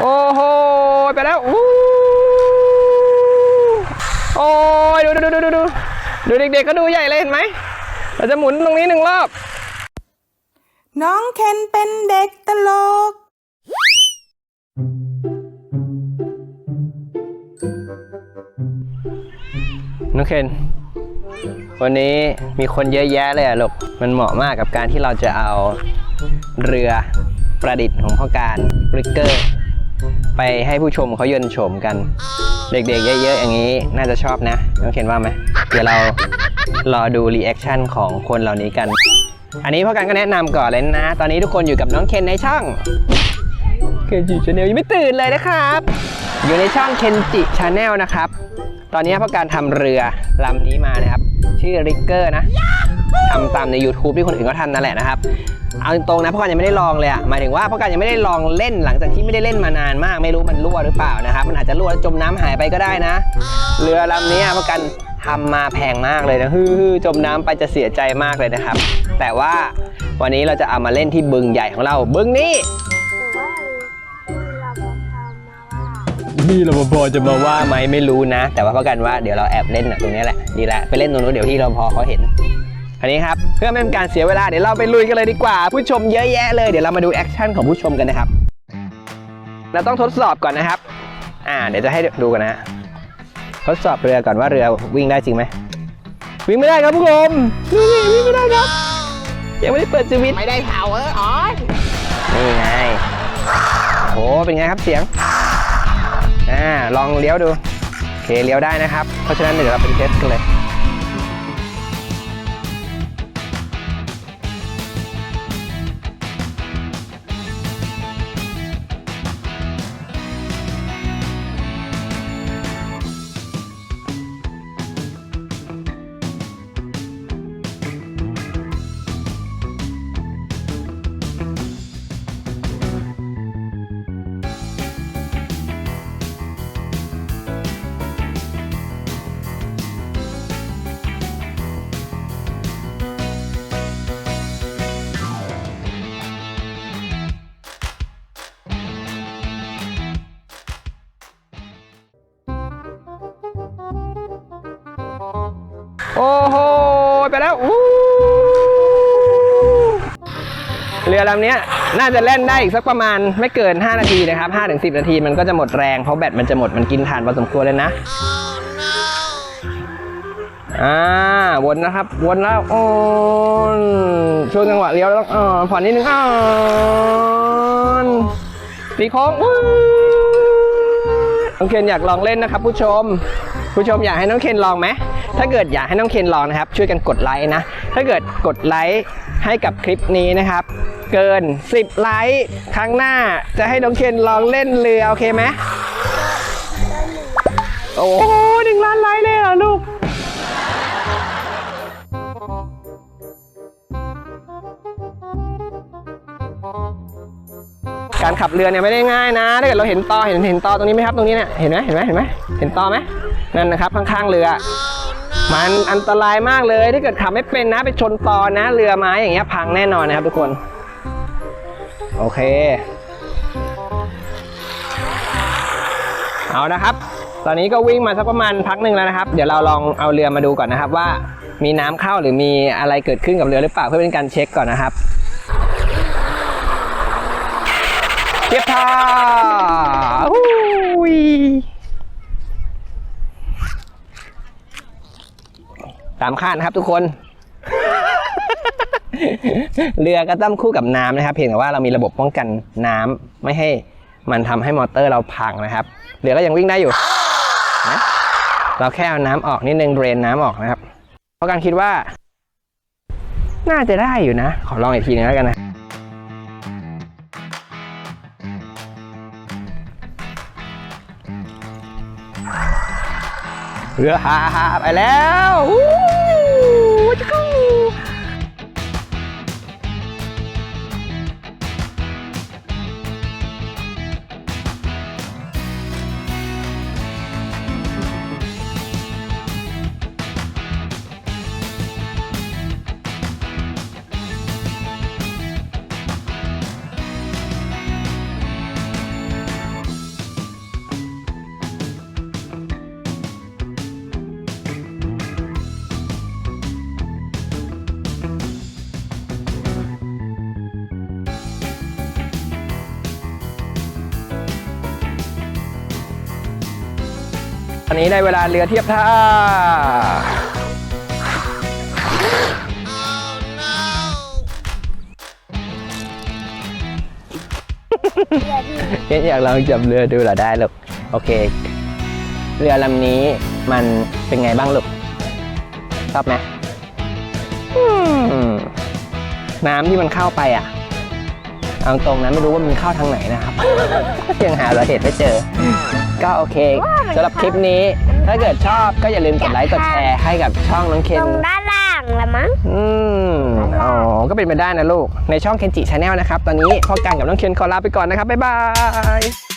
โอ้โหไปแล้วอู้โอ้ยดูดูดูดูดูดูเด็กๆก็ดูใหญ่เลยเห็นไหมเราจะหมุนตรงนี้หนึ่งรอบ น้องเคนเป็นเด็กตลก น้องเคน วันนี้มีคนเยอะแยะเลยอะลูก มันเหมาะมากกับการที่เราจะเอาเรือประดิษฐ์ของพ่อการบริกเกอร์ ไปให้ผู้ชมเขาเยินโฉมกัน เด็กๆ เยอะๆ อย่างนี้น่าจะชอบนะน้องเคนว่าไหมเดี๋ยวเรารอดูรีแอคชั่นของคนเหล่านี้กัน อันนี้พ่อการก็แนะนำก่อนเลยนะ ตอนนี้ทุกคนอยู่กับน้องเคนในช่องเคนจิชาแนลยังไม่ตื่นเลยนะครับ อยู่ในช่องเคนจิชาแนลนะครับ ตอนนี้พราะการทำเรือลำนี้มานะครับ ชื่อริกเกอร์นะ ทำตามใน YouTube ที่คนอื่นเขาทำนั่นแหละนะครับ เอาตรงๆนะเพราะการยังไม่ได้ลองเลยอะหมายถึงว่าเพราะการยังไม่ได้ลองเล่นหลังจากที่ไม่ได้เล่นมานานมาก ไม่รู้มันรั่วหรือเปล่านะครับ มันอาจจะรั่วแล้วจมน้ำหายไปก็ได้นะ เรือลำนี้เพราะการทำมาแพงมากเลยนะฮือๆจมน้ำไปจะเสียใจมากเลยนะครับ แต่ว่าวันนี้เราจะเอามาเล่นที่บึงใหญ่ของเรา บึงนี้หรือว่ามีเราพอมาว่าพี่รปภจะมาว่าไหมไม่รู้นะ แต่ว่าเพราะกันว่าเดี๋ยวเราแอบเล่นน่ะตรงนี้แหละดีแหละไปเล่นตรงนู้นเดี๋ยวพี่รปภเขาเห็น อันนี้ครับเพื่อไม่เป็นการเสียเวลาเดี๋ยวเราไปลุยกันเลยดีกว่า ผู้ชมเยอะแยะเลยเดี๋ยวเรามาดูแอคชั่นของผู้ชมกันนะครับเราต้องทดสอบก่อนนะครับ อ่า เดี๋ยวจะให้ดูกันนะฮะทดสอบเรือก่อนว่าเรือวิ่งได้จริงไหมวิ่งไม่ได้ครับผู้ชมนี่วิ่งไม่ได้ครับยังไม่ได้เปิดสวิตช์ไม่ได้เผาเอออ๋อนี่ไงโหเป็นไงครับเสียงอ่าลองเลี้ยวดูโอเคเลี้ยวได้นะครับ เพราะฉะนั้นเดี๋ยวเราไปเทสกันเลย โอ้โห ไปแล้วอู้เรือลำนี้น่าจะเล่นได้อีกสักประมาณไม่เกิน 5 นาทีนะครับ5ถึง10 นาทีมันก็จะหมดแรง เพราะแบตมันจะหมดมันกินถ่านพอสมควรเลยนะอ่าวนนะครับ วนแล้วโอนช่วงจังหวะเลี้ยวแล้วอ่อนผ่อนนิดนึงอ่อนตีโค้งน้องเคนอยากลองเล่นนะครับ ผู้ชม ผู้ชมอยากให้น้องเคนลองไหม ถ้าเกิดอยากให้น้องเคนลองนะครับ ช่วยกันกดไลค์นะ ถ้าเกิดกดไลค์ให้กับคลิปนี้นะครับ เกิน 10 ไลค์ครั้งหน้าจะให้น้องเคนลองเล่นเรือโอเคไหมโอ้โหหนึ่งล้านไลค์เลยเหรอลูกการขับเรือเนี่ยไม่ได้ง่ายนะ ถ้าเกิดเราเห็นตอเห็นเห็นตอตรงนี้ไหมครับตรงนี้เนี่ยเห็นไหมเห็นไหมเห็นไหมเห็นตอไหมนั่นนะครับข้างๆเรือ มันอันตรายมากเลยถ้าเกิดขับไม่เป็นนะไปชนตอนะ เรือไม้อย่างเงี้ยพังแน่นอนนะครับทุกคน โอเค เอานะครับ ตอนนี้ก็วิ่งมาสักประมาณพักหนึ่งแล้วนะครับ เดี๋ยวเราลองเอาเรือมาดูก่อนนะครับว่ามีน้ำเข้าหรือมีอะไรเกิดขึ้นกับเรือหรือเปล่าเพื่อเป็นการเช็คก่อนนะครับเทียบท่า อุ้ยตามคาดนะครับทุกคน เรือก็ต้องคู่กับน้ำนะครับ เพียงแต่ว่าเรามีระบบป้องกันน้ำไม่ให้มันทำให้มอเตอร์เราพังนะครับเรือก็ยังวิ่งได้อยู่นะเราแค่เอาน้ำออกนิดนึงเดรนน้ำออกนะครับ เพราะการคิดว่า น่าจะได้อยู่นะ ขอลองอีกทีนึงแล้วกันนะเรือหาหาไปแล้ว อู้ อนนี้ได้เวลาเรือเทียบท่าเคนอยากลองจับเรือดูเหรอได้ลูกโอเค เรือลำนี้มันเป็นไงบ้างลูกชอบไหมอืมน้ำที่มันเข้าไปอะเอาตรงนะไม่รู้ว่ามันเข้าทางไหนนะครับยังหาสาเหตุไม่เจอ ก็โอเคสำหรับคลิปนี้ ถ้าเกิดชอบก็อย่าลืมกดไลค์กดแชร์ให้กับช่องน้องเคน ตรงด้านล่างละมั้ง อืมอ๋อ ก็เป็นไปได้นะลูก ในช่องเคนจิชาแนลนะครับ ตอนนี้พ่อกันกับน้องเคนขอลาไปก่อนนะครับ บ๊ายบาย